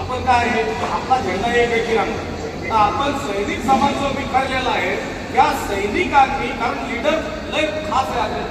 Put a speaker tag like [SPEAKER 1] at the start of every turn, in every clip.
[SPEAKER 1] आपण काय आहे? आपला झेंडा एक देखील रंग तर आपण सैनिक समाज जो विखरलेला आहे. त्या सैनिकांनी कारण लिडर लय खास आहे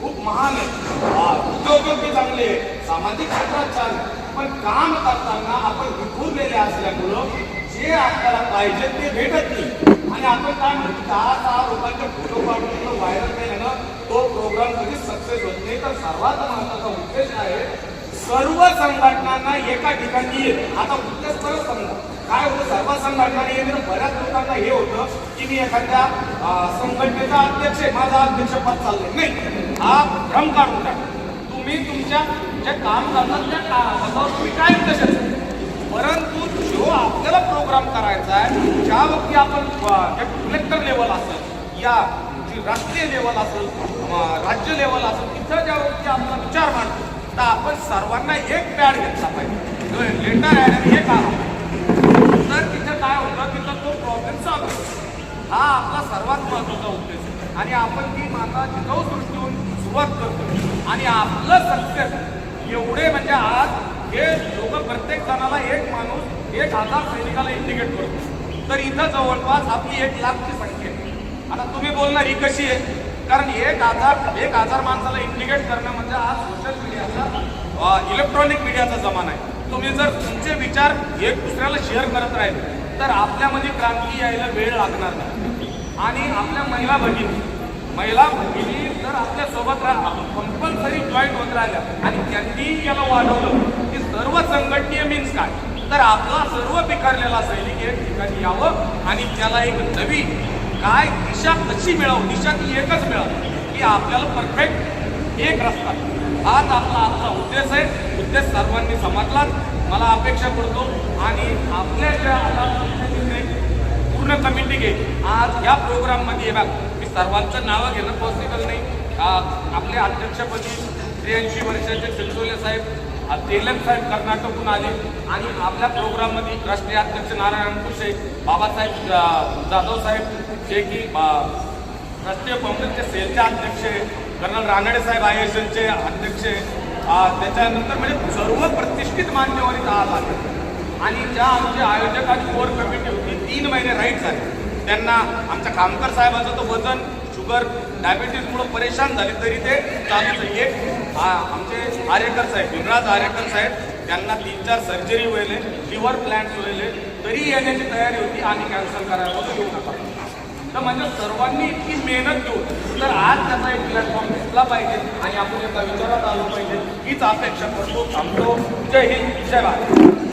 [SPEAKER 1] खूप महान आहे. हा, उद्योजक चांगले सामाजिक क्षेत्रात छान पण काम करताना आपण विखुरलेले असल्यामुळं जे आपल्याला पाहिजे ते भेटत नाही. आणि आपण काय म्हणतो दहा सहा लोकांचे फोटो काढून व्हायरल केल्यानं तो प्रोग्राम कधी सक्सेस होत नाही. तर सर्वात महत्त्वाचा उद्देश आहे? सर्व संघटनांना एका ठिकाणी येत आता उद्देश परत समजा. काय होतं? सर्व संघटना येते बऱ्याच लोकांना हे होतं की मी एखाद्या संघटनेचा अध्यक्ष आहे. माझा अध्यक्षपद चाललंय. नाही. हा भ्रम काढून टाका. तुम्ही तुमच्या जे काम करतात त्या का- तुम्ही काय कशाच परंतु जो आपल्याला प्रोग्राम करायचा आहे ज्या व्यक्ती आपण जे कलेक्टर लेवल असेल या जी राष्ट्रीय लेवल असेल राज्य लेवल असेल तिथं ज्या व्यक्ती आपला विचार मांडतो आता आपण सर्वांना एक पॅड घेतला पाहिजे. लेटर आहे आणि एक आला तर तिथं काय होतं? तिथं तो प्रॉब्लेम सॉल्व होतो. हा आपला सर्वात महत्त्वाचा उद्देश आहे. आणि आपण ती माता जिजाऊ दृष्टीहून सुरुवात करतो. आणि आपलं सक्सेस एवढे म्हणजे आज हे लोक प्रत्येक जणाला एक माणूस एक हजार सैनिकाला इंडिकेट करतो. तर इथं जवळपास आपली एक लाखची संख्या आहे. आता तुम्ही बोलणार ही कशी आहे? कारण एक आजार एक आजार माणसाला इंडिकेट करणं म्हणजे आज सोशल मीडियाचा इलेक्ट्रॉनिक मीडियाचा जमाना आहे. तुम्ही जर तुमचे विचार एक दुसऱ्याला शेअर करत राहिले तर आपल्यामध्ये क्रांती यायला वेळ लागणार नाही. आणि आपल्या महिला भगिनी महिला भगिनी जर आपल्यासोबत कंपल्सरी जॉईन होत राहिल्या आणि त्यांनी याला वाढवलं की सर्व संघटनीय मीन्स काय? तर आपला सर्व बिकारलेला सैनिक एक ठिकाणी यावं आणि त्याला एक नवी काय दिशा कशी मिळावं? दिशा ती एकच मिळावं. की आपल्याला परफेक्ट एक रस्ता. हाच आपला आजचा उद्देश आहे. उद्देश सर्वांनी समजला मला अपेक्षा करतो आणि आपल्या ज्या आता पूर्ण कमिटी घे. आज या प्रोग्राममध्ये येणार मी सर्वांचं नावं घेणं पॉसिबल नाही. आ- आपले अध्यक्षपदी त्र्याऐंशी वर्षाचे चिंचोले साहेब तेलंग साहेब कर्नाटकहून आले आणि आपल्या प्रोग्राममध्ये राष्ट्रीय अध्यक्ष नारायण कुशे बाबासाहेब जाधव साहेब जे की राष्ट्रीय काँग्रेसचे सेलचे अध्यक्ष colonel Ranade Saheb I S एलचे अध्यक्ष त्याच्यानंतर म्हणजे सर्व प्रतिष्ठित मान्यवर आज आले आणि ज्या आमच्या आयोजकाची कोर कमिटी होती तीन महिने राईट झाले. त्यांना आमच्या खामकर साहेबांचं तो वजन शुगर डायबिटीजमुळं परेशान झाले तरी ते चालूच आहे. एक आमचे आरेकर साहेब भीमराज आरेकर साहेब त्यांना तीन चार सर्जरी व्हायले लिव्हर प्लॅन्स व्हायले तरी येण्याची तयारी होती आणि कॅन्सल करायला येऊ नका तर म्हणजे सर्वांनी इतकी मेहनत घेऊ तर आज त्याचा एक प्लॅटफॉर्म दिसला पाहिजे आणि आपण एका विचारात आलो पाहिजे. हीच अपेक्षा करतो. थांबतो. जय हिंद. जय भारत.